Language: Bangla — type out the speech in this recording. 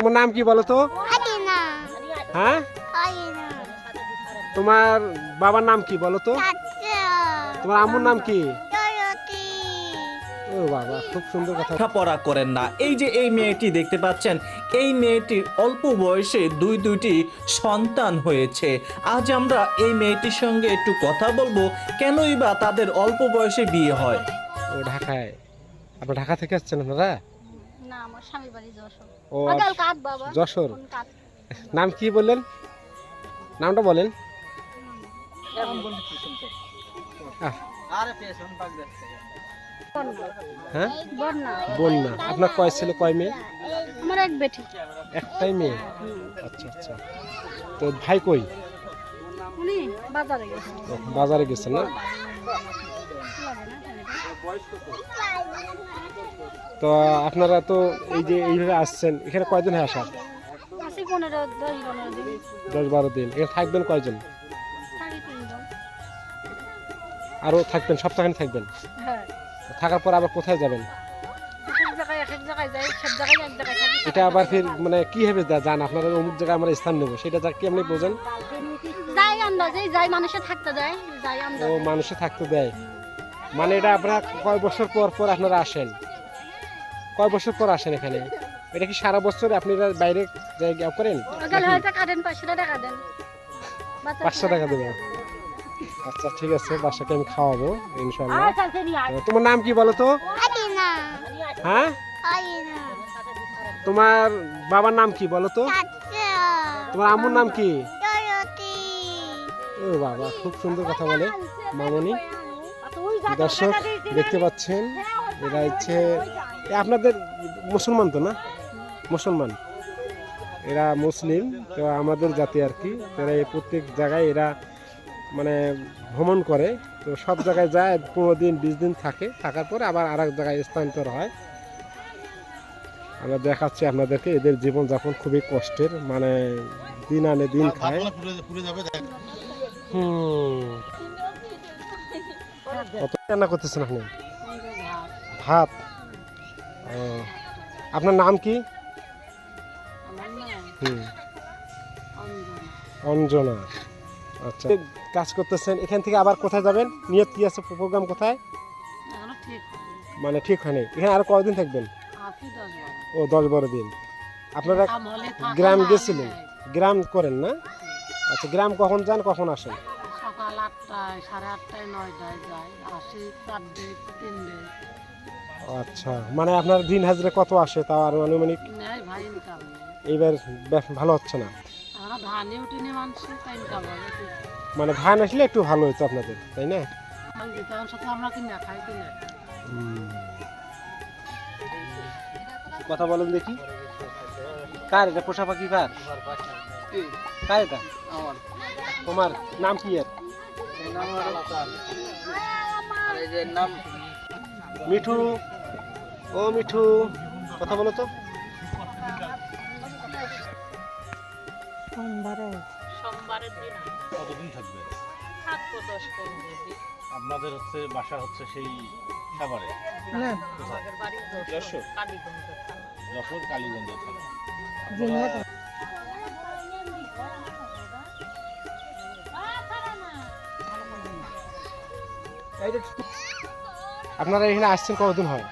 তোমার নাম কি বলো তো? হ্যাঁ? তোমার বাবার নাম কি বলো তো? তোমার আম্মুর নাম কি? বাবা খুব সুন্দর কথা। লেখাপড়া করেন না। এই যে এই মেয়েটি দেখতে পাচ্ছেন এই মেয়েটির অল্প বয়সে দুই দুইটি সন্তান হয়েছে। আজ আমরা এই মেয়েটির সঙ্গে একটু কথা বলব কেনই বা তাদের অল্প বয়সে বিয়ে হয়? ও ঢাকায়। আপনার ঢাকা থেকে আসছেন আপনারা? না আমার স্বামীর বাড়ি যশোর। ও আগাল কাট বাবা? যশোর? নাম কি বললেন? নামটা বলেন। হ্যাঁ? বন্যা। আপনার কয় ছিল কয় মেয়ে? আমার এক বেটি। একটাই মেয়ে? আচ্ছা আচ্ছা। তো ভাই কই? বাজারে গেছে। বাজারে গেছেন না? তো আপনারা তো এই যে এইভাবে আসছেন এখানে কয়দিন হয়ে আসা দশ বারো দিন। এখানে থাকবেন কয়জন? আরও থাকবেন সপ্তাহখানি থাকবেন? হ্যাঁ। থাকার পর আবার কোথায় যাবেন? এটা আবার ফির মানে কীভাবে যা- জান আপনারা অমুক জায়গায় আমরা স্থান নেব। সেটা যা কি আপনি বোঝেন? যাই আন্দাজে যাই মানুষে থাকতে দেয় যাই ও মানুষে থাকতে দেয়। মানে এটা আপনারা কয় বছর পর পর আপনারা আসেন? কয় বছর পর আসেন এখানে? এটা কি সারা বছর আপনি বাইরে জায়গা করেন? পাঁচশো টাকা দেন। বাচ্চা পাঁচশো টাকা দেবো আচ্ছা ঠিক আছে বাসাকে আমি খাওয়াবো ইনশাল্লাহ তোমার নাম কি বলো তো? হ্যাঁ? তোমার বাবার নাম কি বলো তো? তোমার আম্মুর নাম কি? ও বাবা খুব সুন্দর কথা বলে মামনি। দর্শক দেখতে পাচ্ছেন এরা হচ্ছে আপনাদের মুসলমান তো না? মুসলমান। এরা মুসলিম তো আমাদের জাতি আর কি। এরা এই প্রত্যেক জায়গায় এরা মানে ভ্রমণ করে তো সব জায়গায় যায় পনেরো দিন বিশ দিন থাকে। থাকার পরে আবার আর এক জায়গায় স্থানান্তর হয়। আমরা দেখাচ্ছি আপনাদেরকে এদের জীবনযাপন খুবই কষ্টের। মানে দিন আনে দিন খায়। হুম। কত রান্না করতেছেন আপনি? ভাত? আপনার নাম কি? হুম। অঞ্জনা। আচ্ছা। কাজ করতেছেন এখান থেকে আবার কোথায় যাবেন? নিয়ত কি আছে প্রোগ্রাম কোথায়? মানে ঠিক হয়নি। এখানে আর কতদিন থাকবেন? ও দশ বারো দিন। আপনারা গ্রাম গেছিলেন? গ্রাম করেন না? আচ্ছা গ্রাম কখন যান কখন আসেন? আটটায় সাড়ে আটটায় নয়টায় যায়। আসি চারটে তিনটে ও আচ্ছা মানে আপনার দিন হাজরে কত আসে তাও আর আনুমানিক? নেয় ভাই ইনকাম এইবার বেশ ভালো হচ্ছে না? আমরা ধানে উঠিনি মানুষ তাই ইনকাম হবে। মানে ধান আসলে একটু ভালো হতো আপনাদের তাই না? সাথে আমরা খাই কথা বলেন দেখি। কার এটা পোষা পাখি কার? কার এটা? তোমার নাম কি এর? মিঠু ও মিঠু কথা বলো তো। সোমবারের দিন। কতদিন থাকবে? থাকব দশ পনেরো দিন। আপনাদের হচ্ছে বাসা হচ্ছে সেই সাভারে? আমাদের যশোর? যশোর? কালীগঞ্জ থানা। যশোর কালীগঞ্জ থানা। আপনারা এখানে আসছেন কতদিন হয়